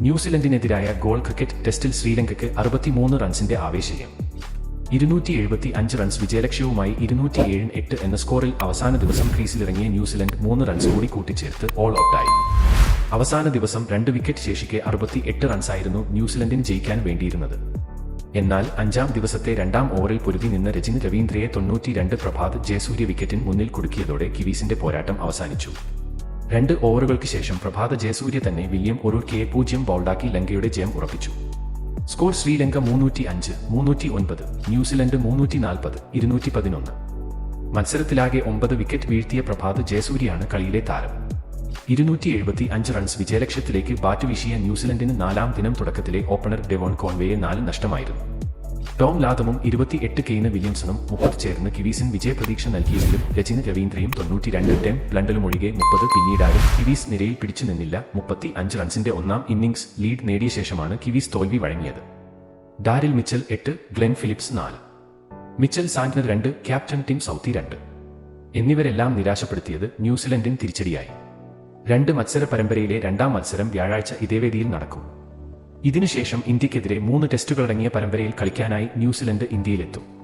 ന്യൂസിലൻഡിനെതിരായ goal cricket ടെസ്റ്റിൽ ശ്രീലങ്കയ്ക്ക് അറുപത്തിമൂന്ന് റൺസിന്റെ ആവേശയം ഇരുന്നൂറ്റി എഴുപത്തി അഞ്ച് റൺസ് വിജയലക്ഷ്യവുമായി ഇരുന്നൂറ്റി ഏഴ് എട്ട് എന്ന സ്കോറിൽ അവസാന ദിവസം ക്രീസിലിറങ്ങിയ ന്യൂസിലൻഡ് മൂന്ന് റൺസ് കൂടി കൂട്ടിച്ചേർത്ത് ഓൾ ഔട്ടായി അവസാന ദിവസം രണ്ട് വിക്കറ്റ് ശേഷിക്കെ അറുപത്തി എട്ട് റൺസായിരുന്നു ന്യൂസിലൻഡിന് ജയിക്കാൻ വേണ്ടിയിരുന്നത്. എന്നാൽ അഞ്ചാം ദിവസത്തെ രണ്ടാം ഓവറിൽ പൊരുതി നിന്ന രജിൻ രവീന്ദ്രയെ തൊണ്ണൂറ്റിരണ്ട് പ്രഭാത് ജയസൂര്യ വിക്കറ്റിന് മുന്നിൽ കുടുക്കിയതോടെ കിവീസിന്റെ പോരാട്ടം അവസാനിച്ചു. രണ്ട് ഓവറുകൾക്ക് ശേഷം പ്രഭാത ജയസൂര്യ തന്നെ വില്യം ഒരു കെ പൂജ്യം ബോൾഡാക്കി ലങ്കയുടെ ജയം ഉറപ്പിച്ചു. സ്കോർ ശ്രീലങ്ക മുന്നൂറ്റി അഞ്ച് മുന്നൂറ്റി ഒൻപത് ന്യൂസിലൻഡ് മുന്നൂറ്റി നാൽപ്പത് ഇരുന്നൂറ്റി പതിനൊന്ന് മത്സരത്തിലാകെ ഒമ്പത് വിക്കറ്റ് വീഴ്ത്തിയ പ്രഭാത് ജയസൂര്യയാണ് കളിയിലെ താരം. ഇരുന്നൂറ്റി എഴുപത്തി അഞ്ച് റൺസ് വിജയലക്ഷ്യത്തിലേക്ക് ബാറ്റ് വീശിയ ന്യൂസിലൻഡിന് നാലാം ദിനം തുടക്കത്തിലെ ഓപ്പണർ ഡെവോൺ കോൺവേയെ നാല് നഷ്ടമായിരുന്നു. ടോം ലാദമും ഇരുപത്തിയെട്ട് കെയിന് വില്യംസണും മുപ്പത് ചേർന്ന് കിവീസിന് വിജയപ്രതീക്ഷ നൽകിയെങ്കിലും രചിന് രവീന്ദ്രയും തൊണ്ണൂറ്റിരണ്ട് ടെം ലണ്ടനും ഒഴികെ മുപ്പത് പിന്നീടാരും കിവീസ് നിരയിൽ പിടിച്ചു നിന്നില്ല. മുപ്പത്തി അഞ്ച് റൺസിന്റെ ഒന്നാം ഇന്നിംഗ്സ് ലീഡ് നേടിയ ശേഷമാണ് കിവീസ് തോൽവി വഴങ്ങിയത്. ഡാരിൽ മിച്ചൽ എട്ട് ഗ്ലെൻ ഫിലിപ്സ് നാല്. മിച്ചൽ സാന്റ്നർ രണ്ട് ക്യാപ്റ്റൻ ടിം സൗത്തി രണ്ട്. എന്നിവരെല്ലാം നിരാശപ്പെടുത്തിയത് ന്യൂസിലൻഡിൻ തിരിച്ചടിയായി. രണ്ട് മത്സര പരമ്പരയിലെ രണ്ടാം മത്സരം വ്യാഴാഴ്ച ഇതേ വേദിയിൽ നടക്കും. ഇതിനുശേഷം ഇന്ത്യക്കെതിരെ മൂന്ന് ടെസ്റ്റുകളടങ്ങിയ പരമ്പരയിൽ കളിക്കാനായി ന്യൂസിലൻഡ് ഇന്ത്യയിലെത്തും.